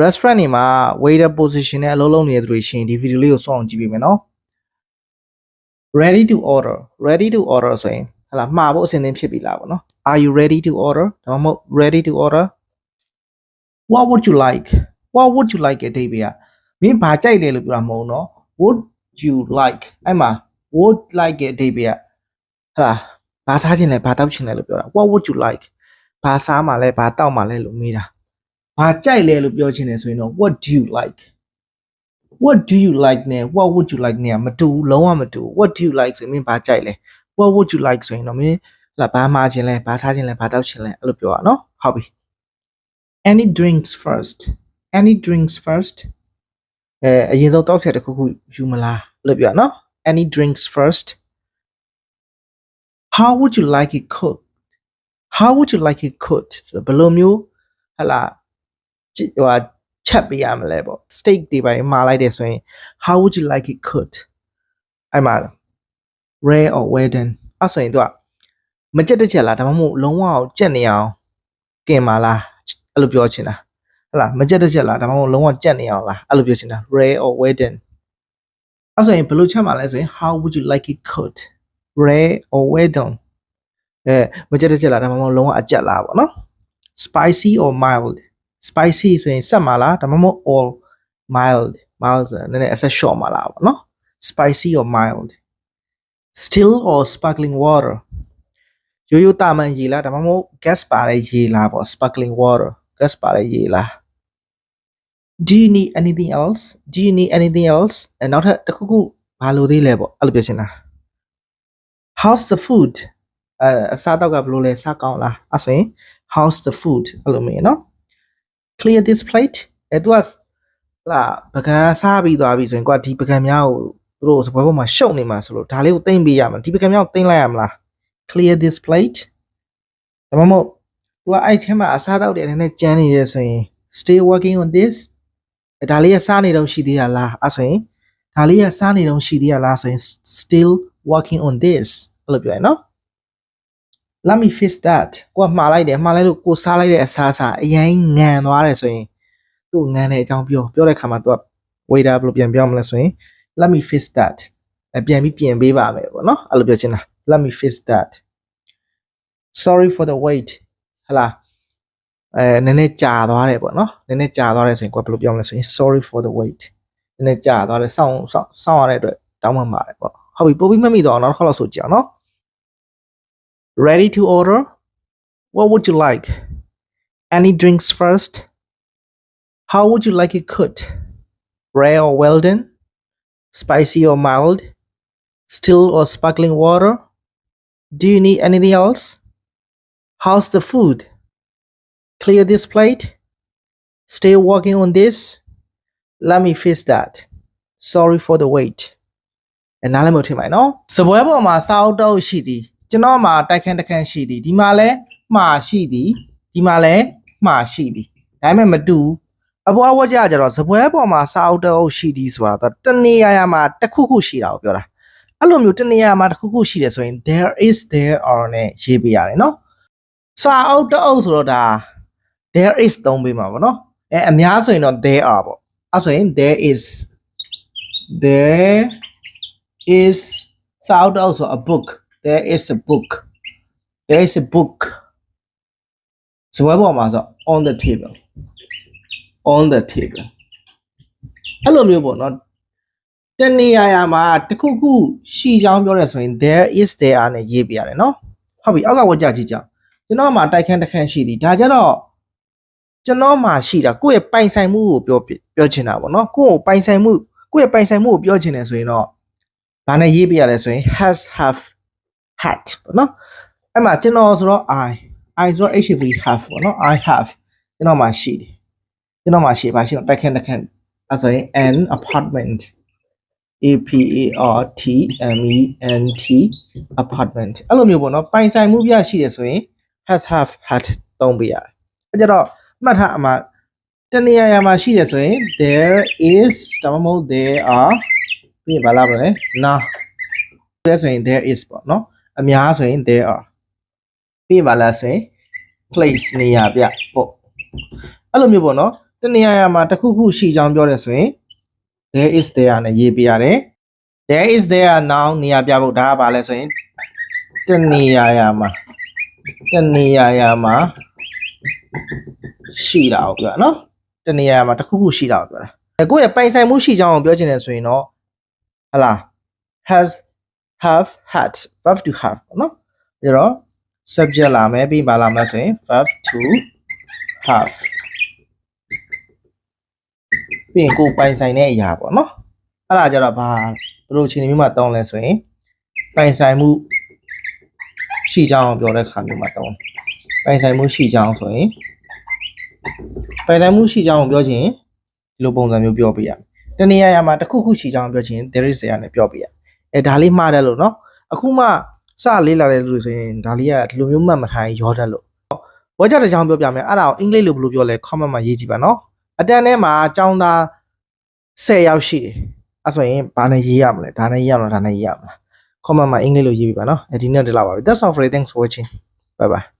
restaurant တွေမှာ waiter position နဲ့အလုပ်လုပ်နေတဲ့သူတွေရှင်ဒီဗီဒီယိုလေးကိုစောင့်အောင်ကြည့်ပေးမယ်နော် ready to order ready to order ဆိုရင်ဟလာမှာဖို့အဆင်သင့်ဖြစ်ပြီလားပေါ့နော် are you ready to order ဒါမှမဟုတ် ready to order what would you like what would you like ရဲ့အဓိပ္ပာယ်ကမင်းဘာကြိုက်လဲလို့ပြောတာမဟုတ်နော် would you like အဲ့မှာ would like ရဲ့အဓိပ္ပာယ်ကဟလာဘာစားခြင်းလဲဘာတောက်ခြင်းလဲလို့ပြောတာ what would you like ဘာစားမှလဲဘာတောက်မှလဲလို့မေးတာ ဘာကြိုက်လဲလို့ပြောခြင်းလဲဆိုရင်တော့ what do you like what do you like နဲ့ what would you like နဲ့မတူဘူးလုံးဝမတူဘူး what do you like ဆိုရင်မင်းဘာကြိုက်လဲ what would you like ဆိုရင်တော့မင်းဟလာဘာမှားခြင်းလဲဘာစားခြင်းလဲဘာတောက်ခြင်းလဲအဲ့လိုပြောတာနော်ဟုတ်ပြီ any drinks first any drinks first အဲအရင်ဆုံးတောက်ဆက်တစ်ခုခုယူမလားလို့ပြောတာနော် any drinks first how would you like it cooked how would you like it cooked ဆိုတော့ဘယ်လိုမျိုးဟလာကြည့် ဟိုဟာချက်ပေးရမလဲပေါ့ steak တွေပိုင်းမှာလိုက်တယ်ဆိုရင် how would you like it cooked အဲ့မှာ rare or well done အဲ့ဆိုရင်သူကမကြက်တစ်ချက်လားဒါမှမဟုတ်လုံးဝအောင်ကြက်နေအောင်ကင်ပါလားအဲ့လိုပြောချင်တာဟတ်လားမကြက်တစ်ချက်လားဒါမှမဟုတ်လုံးဝကြက်နေအောင်လားအဲ့လိုပြောချင်တာ rare or well done အဲ့ဆိုရင်ဘယ်လိုချက်မှာလဲဆိုရင် how would you like it cooked rare or well done အဲမကြက်တစ်ချက်လားဒါမှမဟုတ်လုံးဝအကြက်လားပေါ့နော် spicy or mild spicy ဆိုရင်ဆက်မှာလားဒါမှမဟုတ် all mild mild ဆိုရင်နည်းနည်းအဆက် short မှာလားပေါ့နော် spicy or mild still or sparkling water ရိုးရိုးတာမန်ရေလားဒါမှမဟုတ် gas ပါတဲ့ရေလားပေါ့ sparkling water gas ပါတဲ့ရေလား do you need anything else do you need anything else အဲနောက်ထပ်တစ်ခုခုဘာလို့သေးလဲပေါ့အဲ့လိုပြောချင်တာ how's the food အဲအစားတော့ကဘယ်လိုလဲစားကောင်းလားအဲ့ဆိုရင် how's the food အဲ့လိုမျိုးနော် clear this plate အဲသူကလာပကံစားပြီးသွားပြီဆိုရင်ကွာဒီပကံများကိုသူတို့စပွဲပေါ်မှာရှုပ်နေမှာဆိုလို့ဒါလေးကိုသိမ့်ပေးရမှာဒီပကံများကိုသိမ့်လိုက်ရမလား clear this plate ဒါမှမဟုတ်သူကအဲ့ထဲမှာအစားတောက်တဲ့အနေနဲ့ကြမ်းနေရဆိုရင် stay working on this အဲဒါလေးကစားနေတော့ရှိသေးရလားအဲ့ဆိုရင်ဒါလေးကစားနေတော့ရှိသေးရလားဆိုရင် still working on this အဲ့လိုပြောရနော် let me fix that ကိုကမှားလိုက်တယ်မှားလိုက်လို့ကိုစားလိုက်တဲ့အစားအစာအရင်ငံသွားတယ်ဆိုရင်သူ့ငံတဲ့အကြောင်းပြောပြောတဲ့ခါမှာသူက waiter ဘယ်လိုပြန်ပြောမလဲဆိုရင် let me fix that အပြန်ပြီးပြင်ပေးပါမယ်ပေါ့နော်အဲ့လိုပြောချင်တာ let me fix that sorry for the wait ဟလာအဲနည်းနည်းကြာသွားတယ်ပေါ့နော်နည်းနည်းကြာသွားတယ်ဆိုရင်ကိုကဘယ်လိုပြောမလဲဆိုရင် sorry for the wait နည်းနည်းကြာသွားတယ်စောင့်စောင့်စောင့်ရတဲ့အတွက်တောင်းပန်ပါတယ်ပေါ့ဟုတ်ပြီပို့ပြီးမမိတော့အောင်နောက်တစ်ခါလောက်ဆိုကြအောင်နော် ready to order what would you like any drinks first how would you like it cooked rare or well done spicy or mild still or sparkling water do you need anything else how's the food clear this plate stay working on this let me fix that sorry for the wait အဲနားလည်းမဟုတ်ထင်ပါနော်စပွဲပေါ်မှာစာအုပ်တော့ရှိသည် ကျွန်တော်မှာတိုက်ခန်းတစ်ခန်းရှိသည်ဒီမှာလည်းမှားရှိသည်ဒီမှာလည်းမှားရှိသည်ဒါပေမဲ့မတူအပေါ်အဝတ်ကြကြတော့စပွဲပေါ်မှာစာအုပ်တော့ရှိသည်ဆိုတာတနေရာရာမှာတစ်ခုခုရှိတာကိုပြောတာအဲ့လိုမျိုးတနေရာမှာတစ်ခုခုရှိတယ်ဆိုရင် there is there are နဲ့ရေးပေးရတယ်နော်စာအုပ်တော့ဆိုတော့ဒါ there is သုံးပေးမှာပေါ့နော်အဲအများဆိုရင်တော့ there are ပေါ့အဲ့ဆိုရင် there is there is စာအုပ်တော့ဆို a book there is a book there is a book စပွဲပေါ်မှာဆို on the table on the table အဲ့လိုမျိုးပေါ့နော်တနေရာရာမှာတခုခုရှိချောင်းပြောရဲဆိုရင် there is there နဲ့ရေးပြရတယ်နော်ဟုတ်ပြီအောက်ကဝတ်ကြကြည့်ကြကျွန်တော်မှာတိုက်ခန်းတစ်ခန်းရှိသည်ဒါကြတော့ကျွန်တော်မှာရှိတာကိုယ့်ရဲ့ပိုင်ဆိုင်မှုကိုပြောပြောချင်တာပေါ့နော်ကိုယ့်ကိုပိုင်ဆိုင်မှုကိုယ့်ရဲ့ပိုင်ဆိုင်မှုကိုပြောချင်တယ်ဆိုရင်တော့ဘာနဲ့ရေးပြရလဲဆိုရင် has have had ပေါ့နော်အဲ့မှာကျွန်တော်ဆိုတော့ i i ဆိုတော့ have have ပေါ့နော် i have ကျွန်တော်မှာရှိတယ်ကျွန်တော်မှာရှိပါရှိတော့တိုက်ခန်းတစ်ခန်းအဲ့ဆိုရင် an apartment a p a r t m e n t apartment အဲ့လိုမျိုးပေါ့နော်ပိုင်ဆိုင်မှုပြရှိတယ်ဆိုရင် has have had သုံးပေးရတယ်အဲ့ကြတော့မှတ်ထားအမှာတနေရာရာမှာရှိတယ်ဆိုရင် there is ဒါမှမဟုတ် there are ပြီးရင်ဘာလာမလဲ now လဲဆိုရင် there is ပေါ့နော် အများဆိုရင် there are ပြီးရင်ဘာလဲဆိုရင် place နေရာပြပေါ့အဲ့လိုမျိုးပေါ့နော်တနေရာရာမှာတစ်ခုခုရှိကြောင်းပြောတယ်ဆိုရင် there is there နဲ့ရေးပြရတယ် there is there now နေရာပြဖို့ဒါကဘာလဲဆိုရင်တနေရာရာမှာတနေရာရာမှာရှိတာကိုပြောတာနော်တနေရာရာမှာတစ်ခုခုရှိတာကိုပြောတာအဲကိုယ့်ရဲ့ပိုင်ဆိုင်မှုရှိကြောင်းကိုပြောချင်တယ်ဆိုရင်တော့ဟလာ has have had verb to have ပေါ့နော်ဒါတော့ subject လာမယ်ပြီးပါလာမယ်ဆိုရင် verb to have ပြီးရင်ကိုယ်ပိုင်ဆိုင်တဲ့အရာပေါ့နော်အဲ့ဒါကြတော့ဘာဘယ်လိုအခြေအနေမျိုးမှာတောင်းလဲဆိုရင်ပိုင်ဆိုင်မှုရှိကြောင်းပြောတဲ့ခါမျိုးမှာတောင်းပိုင်ဆိုင်မှုရှိကြောင်းဆိုရင်ပိုင်ဆိုင်မှုရှိကြောင်းကိုပြောချင်ဒီလိုပုံစံမျိုးပြောပြရမယ်တနည်းအားဖြင့်တစ်ခုခုရှိကြောင်းပြောချင် there is there နဲ့ပြောပြရ အဲဒါလေးမှားတယ်လို့နော်အခုမှစလေးလာတဲ့လူတွေဆိုရင်ဒါလေးကဒီလိုမျိုးမှတ်မထိုင်ရောတတ်လို့ဘောကြတစ်ကြောင်းပြောပြမယ်အဲ့ဒါကိုအင်္ဂလိပ်လိုဘယ်လိုပြောလဲ comment မှာရေးကြည့်ပါနော်အတန်ထဲမှာအကြောင်းသား10ယောက်ရှိတယ်အဲ့ဆိုရင်ဘာနဲ့ရေးရမလဲဒါနဲ့ရေးရမလားဒါနဲ့ရေးရမလား comment မှာအင်္ဂလိပ်လိုရေးပြပါနော်အဲဒီနေ့ဒီလောက်ပါပဲ that's all for today thanks for watching bye bye